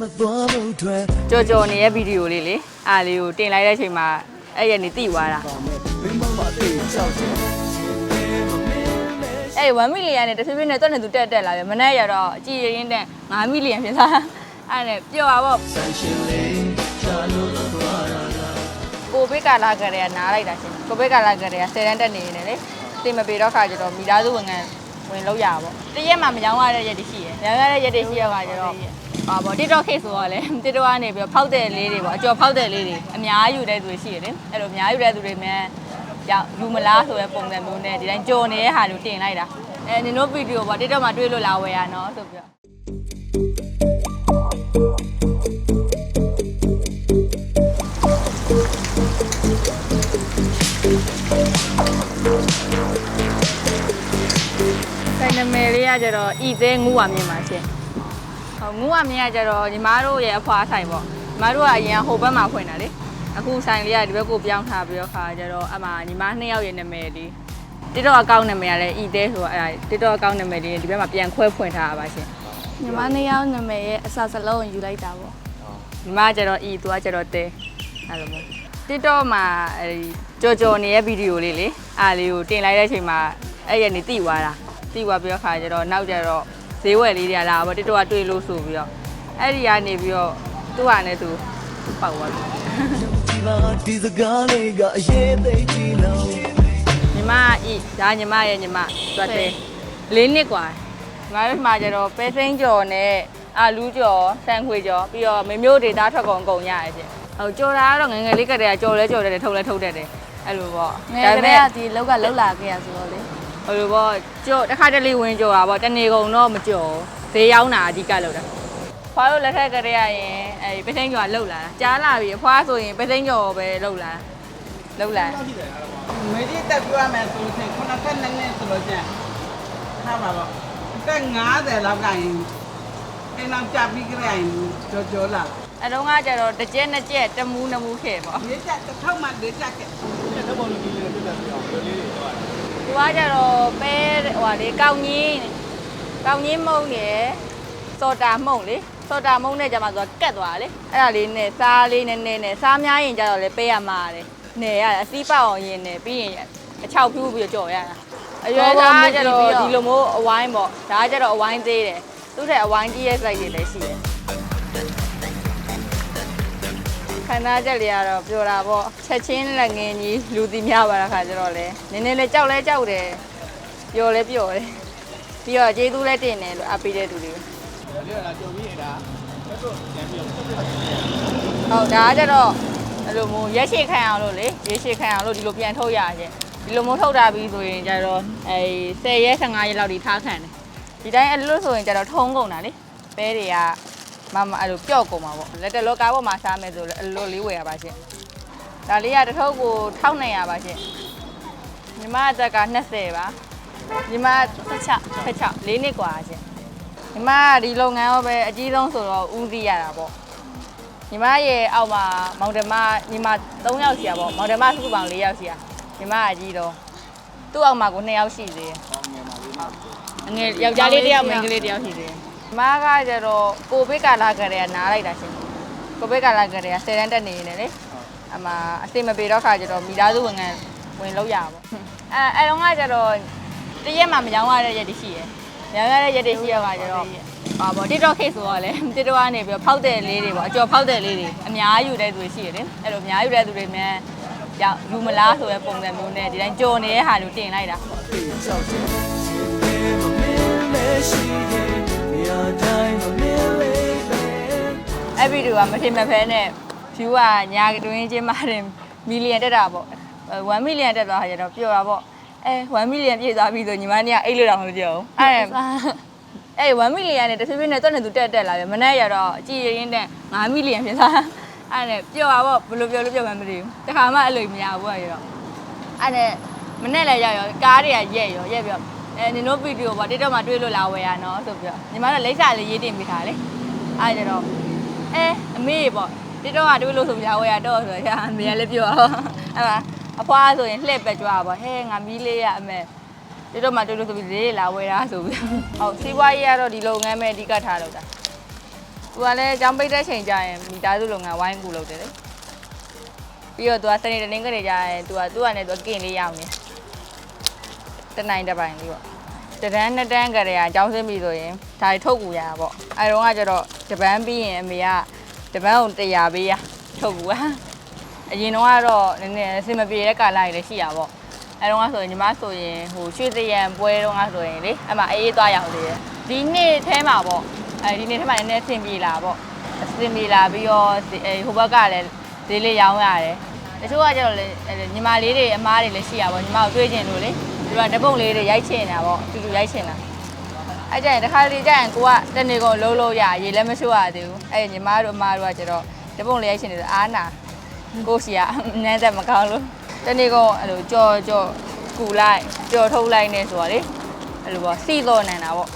မသွားမှုထွက်ကြော်ကြော်နေတဲ့ဗီဒီယိုလေးလေအားလေးကိုတင်လိုက်တဲ့အချိန်မှာအဲ့ရနေတိသွားတာမင်းမမတေးချောက်တယ်အဲ့1မီလီယံနဲ့တစ်ဖြည်းဖြည်းနဲ့တွက်နေသူတက်တက်လာပြီမနေ့ရတော့အကြည့်ရင်းတဲ့9မီလီယံဖြစ်သွားတာအဲ့နဲ့ပျော်ပါပေါ့ဆန်ရှင်လေးချာလို့သွားတာလားကိုဘေးကာလာကလေးကနားလိုက်တာရှင်ကိုဘေးကာလာကလေးက10တန်းတက်နေနေလေတင်မပေတော့ခါကျတော့မိသားစုဝင်ငံဝင်လောက်ရပါပေါ့တရက်မှမကြောင်းရတဲ့ရက်တည်းရှိရယ်ရောင်းရတဲ့ရက်တည်းရှိရပါကျတော့ ဟာပေါ့ TikTok case ဆိုတော့လေ TikTok ကနေပြီးဖောက်တဲ့လေးတွေပေါ့အကျော်ဖောက်တဲ့လေးတွေအများယူတဲ့သူတွေရှိရတယ်အဲ့လိုအများယူတဲ့သူတွေမြန်ရောက်ယူမလားဆိုတဲ့ပုံစံမျိုးနဲ့ဒီတိုင်းကြော်နေတဲ့ဟာလိုတင်လိုက်တာအဲနင်တို့ဗီဒီယိုပေါ့ TikTok မှာတွေ့လို့လာဝယ်ရနော်ဆိုပြီးတော့ဆိုင်နမယ်လေးကကျတော့ဤသေးငူးဝမြင်ပါရှင်။ ဟောငူးဝမြင်ကကျတော့ညီမတို့ရဲ့အဖွားဆိုင်ပေါ့။ညီမတို့ကအရင်ကဟိုဘက်မှာဖွင့်တာလေ။အခုဆိုင်လေးကဒီဘက်ကိုပြောင်းထားပြီးတော့ခါကျတော့အမှညီမနှစ်ယောက်ရဲ့နာမည်လေးတစ်တော့အကောင့်နာမည်ကလည်းဤသေးဆိုတော့အဲ့ဒါတစ်တော့အကောင့်နာမည်လေးဒီဘက်မှာပြန်ခွဲဖွင့်ထားတာပါရှင်ညီမနှစ်ယောက်နာမည်ရဲ့အစစလုံးကိုယူလိုက်တာပေါ့။ညီမကကျတော့ဤသူကကျတော့တဲအဲ့လိုမျိုးတစ်တော့မှာအဲဒီကြော်ကြော်နေတဲ့ဗီဒီယိုလေးလေအားလေးကိုတင်လိုက်တဲ့အချိန်မှာအဲ့ရနေတိသွားတာတိသွားပြီးတော့ခါကျတော့နောက်ကျတော့ ဈေးဝယ်လေးတွေကလာပေါ့တစ်တော့ကတွေ့လို့ဆိုပြီးတော့အဲ့ဒီကနေပြီးတော့သူ့ဟာနဲ့သူပေါက်သွားပြီ ဒီမှာဒီစကားလေးကအရေးသိကြည့်လို့ ညီမကဤဒါညီမရဲ့ညီမတွတ်တယ်လေးနှစ်กว่าငါတို့မှာကျတော့ပဲစိမ်းကြော်နဲ့အာလူးကြော်ဆန်ခွေကြော်ပြီးတော့မေမျိုးဒေတာထွက်ကုန်ကုန်ရတယ်ရှင်ဟိုကြော်တာကတော့ငယ်ငယ်လေးကတည်းကကြော်လဲကြော်တယ်ထုတ်လဲထုတ်တတ်တယ်အဲ့လိုပေါ့ ငယ်ကလေးကဒီလောက်ကလောက်လာခဲ့ရဆိုတော့လေ ဟိုလိုပေါ့ကြော်တစ်ခါတလေဝင်ကြော်တာပေါ့တနေကုန်တော့မကြော်ဈေးရောက်တာအဓိကလောက်တာဖွားတို့လက်ထက်ကတည်းကရင်အဲပဲစိမ်းကြော်ကလောက်လာတာကြားလာပြီဖွားဆိုရင်ပဲစိမ်းကြော်ပဲလောက်လာလောက်လာမေဒီတက်ပြောရမယ်ဆိုလို့ရှိရင်ခုနကနဲ့နဲ့ဆိုလို့ရှိရင်ထားပါတော့တက်90လောက်ကရင်အိမ်အောင်ကြပြီးကြရင်ကြောကြောလာအတုံးကကျတော့တစ်ကျက်နှစ်ကျက်တမူးနှမူးခဲ့ပေါ့ဒီချက်တစ်ထောက်မှဒီချက်ကဲ သူကကျတော့ပဲဟိုဟာလေကောင်းကြီးကောင်းကြီးမုံရယ်စော်တာမုံလေစော်တာမုံနဲ့ကျမှသူကကတ်သွားလေအဲ့ဒါလေးနဲ့စားလေးနဲ့နဲ့နဲ့စားများရင်ကျတော့လေပေးရမှာလေနေရအစီးပေါအောင်ရင်နဲ့ပြီးရင်အချောက်ဖြူးပြီးတော့ကြော်ရတာအရွယ်သားကကျတော့ဒီလိုမျိုးအဝိုင်းပေါ့ဒါကကျတော့အဝိုင်းသေးတယ်သူ့ထက်အဝိုင်းကြီးရဲ့ size တွေလည်းရှိတယ် ခန္ဓာချက်လေးကတော့ပြောတာပေါ့ချက်ချင်းလက်ငင်းကြီးလူတီများပါတာခါကျတော့လေနည်းနည်းလေးကြောက်လဲကြောက်တယ်ပျော်လဲပျော်တယ်ပြီးတော့ကျေးဇူးလဲတင်တယ်လို့အပ်ပေးတဲ့သူတွေဟုတ်ဒါကကျတော့အဲ့လိုမျိုးရက်ရှည်ခံအောင်လို့လေရက်ရှည်ခံအောင်လို့ဒီလိုပြန်ထုတ်ရရဲ့ဒီလိုမျိုးထုတ်တာပြီးဆိုရင်ကျတော့အဲ10ရက်15ရက်လောက်ဒီထားခံတယ်ဒီတိုင်းအဲ့လိုဆိုရင်ကျတော့ထုံးကုန်တာလေပဲတွေက မမအဲ့လိုပျော့ကုန်မှာပေါ့လက်တလောကားပေါ်မှာစားမယ်ဆိုလည်းအဲ့လိုလေးဝယ်ရပါရှင့်ဒါလေးကတစ်ထုပ်ကို1200ပါရှင့်ညီမအသက်က20ပါညီမ16 16လေးနှစ်กว่าရှင့်ညီမကဒီလုပ်ငန်းရောပဲအကြီးဆုံးဆိုတော့ဦးစီးရတာပေါ့ ညီမရဲ့အောက်မှာမောင်တမညီမ3ယောက်ရှိရပေါ့မောင်တမစုစုပေါင်း4ယောက်ရှိရညီမအကြီးတော့သူ့အောက်မှာကို2ယောက်ရှိသေးတယ်အငယ်ယောက်ျားလေးတစ်ယောက်မိန်းကလေးတစ်ယောက်ရှိသေးတယ်ညီ မကကျတော့ကိုဗစ်ကာလာကလေးကနားလိုက်တာရှင်ကိုဗစ်ကာလာကလေးက10တန်းတက်နေနေလေအမအစိမပေတော့ခါကျတော့မိသားစုဝင်ငံဝင်လောက်ရပါပေါ့အဲအဲတော့ကကျတော့တရက်မှမကြောင်းရတဲ့ရက်တည်းရှိရယ်ရောင်းရတဲ့ရက်တည်းရှိရပါကျတော့ဟာပေါ့ TikTok case ဆိုတော့လေ TikTok ကနေပြီးတော့ဖောက်တဲ့လေးတွေပေါ့အကျော်ဖောက်တဲ့လေးတွေအများယူတဲ့သူတွေရှိရတယ်အဲ့လိုအများယူတဲ့သူတွေမြန်ရောက်ယူမလားဆိုတဲ့ပုံစံမျိုးနဲ့ဒီတိုင်းကြော်နေတဲ့ဟာလိုတင်လိုက်တာ အဲ့ဗီဒီယိုကမထင်မဖဲနဲ့ view ကညာတွင်းချင်းမှတယ်မီလီယံတက်တာပေါ့1မီလီယံတက်သွားတာကျတော့ပျော်တာပေါ့အဲ1မီလီယံပြည့်သွားပြီဆိုညီမနေ့ကအိတ်လို့တော့မပြောဘူးအဲ့အဲ့1မီလီယံနဲ့တစ်ဖြည်းဖြည်းနဲ့တွက်နေသူတက်တက်လာပြီမနေ့ရတော့အကြည့်ရင်းနဲ့9မီလီယံဖြစ်သွားအဲ့နဲ့ပျော်တာပေါ့ဘယ်လိုပြောလို့ပြောမှမသိဘူးတခါမှအဲ့လိုမရဘူးအဲ့တော့အဲ့နဲ့မနေ့လည်းရောက်ရောကားတွေကရက်ရောရက်ပြီးတော့အဲနင်တို့ဗီဒီယိုပေါ့ TikTok မှာတွေ့လို့လာဝယ်ရနော်ဆိုပြီးတော့ညီမတို့လိမ့်စာလေးရေးတင်ပေးထားလေအဲ့ကြတော့ အဲအမေပေါ့တိတော့ကတွေးလို့ဆိုပြဝဲရတော့ဆိုရအမေကလည်းပြောတော့အဲ့မှာအဖွားဆိုရင်လှည့်ပဲကြွားပါဟဲငါမီးလေးရအမေတိတော့မှတွေးလို့ဆိုပြီးလေးလာဝဲတာဆိုပြီးဟုတ်စီးပွားရေးကတော့ဒီလုပ်ငန်းပဲအဓိကထားတော့တာသူကလည်းအကြောင်းပိတ်တဲ့ချိန်ကျရင်မိသားစုလုပ်ငန်းဝိုင်းကူလုပ်တယ်လေပြီးတော့သူကစနေတနင်္ဂနွေကျရင်သူကသူကလည်းသူကကင်လေးရောက်နေတနိုင်တစ်ပိုင်းလေးပေါ့ တဒန်းနှစ်တန်းကလေးကအကြောင်းစင်းပြီဆိုရင်ဒါတွေထုတ်ကူရတာပေါ့အဲတော့ကကျတော့ဂျပန်ပြီးရင်အမေကဂျပန်ကို100ပေးရထုတ်ကူอ่ะအရင်တော့ကတော့နည်းနည်းအဆင်မပြေတဲ့ကာလတွေလည်းရှိရပါပေါ့အဲတော့ကဆိုရင်ညီမဆိုရင်ဟိုရွှေသရံပွဲတော့ကဆိုရင်လေအမအေးအေးသွားရောက်သေးတယ်ဒီနေ့အဲမှာပေါ့အဲဒီနေ့ထဲမှာနည်းနည်းအဆင်ပြေလာပေါ့အဆင်ပြေလာပြီးတော့အဲဟိုဘက်ကလည်းဈေးလေးရောင်းရတယ်တချို့ကကျတော့လေညီမလေးတွေအမားတွေလည်းရှိရပါပေါ့ညီမကိုတွေ့ကျင်လို့လေ သူကတပုတ်လေးတွေရိုက်ချင်တာပေါ့တူတူရိုက်ချင်တာအဲ့ကြရင်တစ်ခါတလေကြရင်ကိုကတနေကုန်လုံးလုံးရရေလည်းမရှိရသေးဘူးအဲ့ညီမတို့အမတို့ကကျတော့တပုံလေးရိုက်ရှင်နေဆိုအားနာကိုစီကအနည်းသက်မကောင်းလို့တနေကုန်အဲ့လိုကြော်ကြော်ကူလိုက်ကြော်ထုတ်လိုက်နေဆိုတော့လေအဲ့လိုပေါ့စီတော့နေတာပေါ့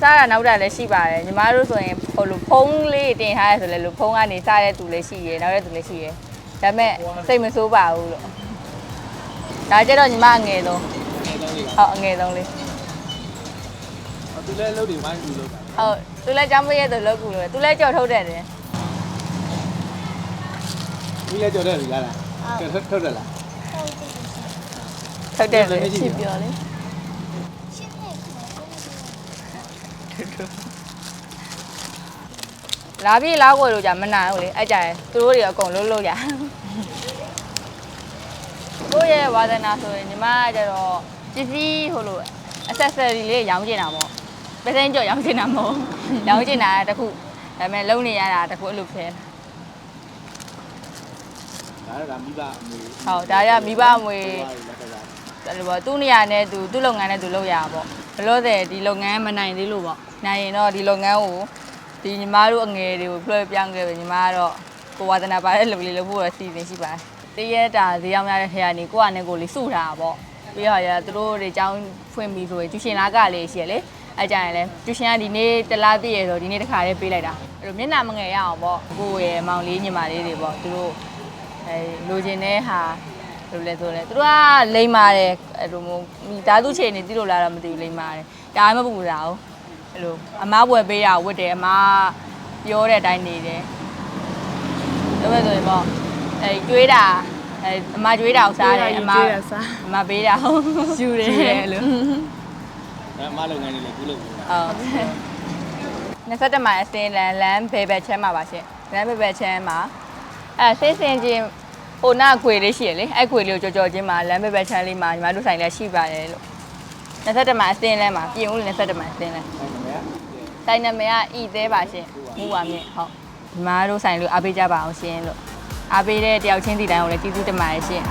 စားတာနောက်တာလည်းရှိပါတယ်ညီမတို့ဆိုရင်ဟိုလိုဖုံးလေးတင်ထားရဆိုလဲလိုဖုံးကနေစားတဲ့သူလည်းရှိရယ်နောက်တဲ့သူလည်းရှိရယ်ဒါပေမဲ့စိတ်မဆိုးပါဘူးလို့ ဒါကြတော့ညီမအငယ်ဆုံး ငယ်ဆုံးလေး ဟုတ်အငယ်ဆုံးလေး သူလည်းအလုပ်တွေဝိုင်းကူလုပ်တာ ဟုတ်သူလည်းចောင်းမရဲ့သူလောက်ကူလို့သူလည်းကြော်ထုတ်တယ်တယ် ဒီလည်းကြော်တဲ့လူလားလားကြော်ထုတ်ထုတ်တယ်လား ထုတ်တယ်လေ ရှိပြောလေ လာပြီလာကိုလို့じゃမနိုင်ဘူးလေအဲ့ကြရင်သူတို့တွေအကုန်လုံးလုံးရ ကိုယ့်ရဲ့ဝါသနာဆိုရင်ညီမကကျတော့ပစ္စည်းဟိုလို accessory လေးရောင်းကျင်တာပေါ့ပစင်းကြော်ရောင်းကျင်တာမဟုတ်ရောင်းကျင်တာတခုဒါပေမဲ့လုံးနေရတာတခုအဲ့လိုဖြစ်ဒါတော့ဒါမိဘအမွေဟုတ်ဒါရမိဘအမွေအဲ့လိုပေါ့သူ့နေရာနဲ့သူသူ့လုပ်ငန်းနဲ့သူလုပ်ရတာပေါ့ဘလို့တဲ့ဒီလုပ်ငန်းမနိုင်သေးလို့ပေါ့နိုင်ရင်တော့ဒီလုပ်ငန်းကိုဒီညီမတို့အငယ်တွေကိုလွှဲပြောင်းခဲ့ပြီညီမကတော့ကိုဝါသနာပါတဲ့လူလေးလုပ်ဖို့ရစီစဉ်ရှိပါတယ် တရက်တာဈေးရောက်ရတဲ့ခရာနေကိုကနဲ့ကိုလေးစုထားတာပေါ့ပြီးတော့ရသူတို့တွေအကြောင်းဖွင့်ပြီးဆိုရင်ကျူရှင်လာကလေးရှိရလေအဲ့ကြရင်လေကျူရှင်ကဒီနေ့တလားပြည့်ရဆိုဒီနေ့တစ်ခါလေးပေးလိုက်တာအဲ့လိုမျက်နှာမငယ်ရအောင်ပေါ့ကိုရယ်မောင်လေးညီမလေးတွေပေါ့သူတို့အဲလိုချင်တဲ့ဟာလို့လဲဆိုလဲသူတို့ကလိမ့်ပါတယ်အဲ့လိုမျိုးမိသားစုချိန်နေတိလို့လာတော့မသိဘူးလိမ့်ပါတယ်ဒါမှမပူတာ哦အဲ့လိုအမားပွဲပေးတာဝတ်တယ်အမားပြောတဲ့အတိုင်းနေတယ်ဒါပဲဆိုရင်ပေါ့ အဲကျွေးတာအဲအမကျွေးတာကိုစားတယ်အမအမပေးတာဟုတ်ယူတယ်အဲ့လိုဒါမလုပ်ငန်းတွေလည်းကူလုပ်နေတာဟုတ်27မိုင်အစင်းလန်လမ်းဘေဘက်ချမ်းမှာပါရှင်လမ်းဘေဘက်ချမ်းမှာအဲဆေးစင်ချင်းဟိုနာခွေလေးရှိရလေအဲ့ခွေလေးကိုကြော်ကြော်ချင်းမှာလမ်းဘေဘက်ချမ်းလေးမှာညီမတို့ဆိုင်လည်းရှိပါတယ်လို့27မိုင်အစင်းလမ်းမှာပြင်ဦး27မိုင်အစင်းလမ်းအဲ့ဒါမဲ့ဆိုင်နာမည်ကဤသေးပါရှင်မူပါမြင့်ဟုတ်ညီမတို့ဆိုင်လို့အားပေးကြပါအောင်ရှင်လို့ အားပေးတဲ့တယောက်ချင်းစီတိုင်းကိုလည်းကျေးဇူးတင်ပါတယ်ရှင်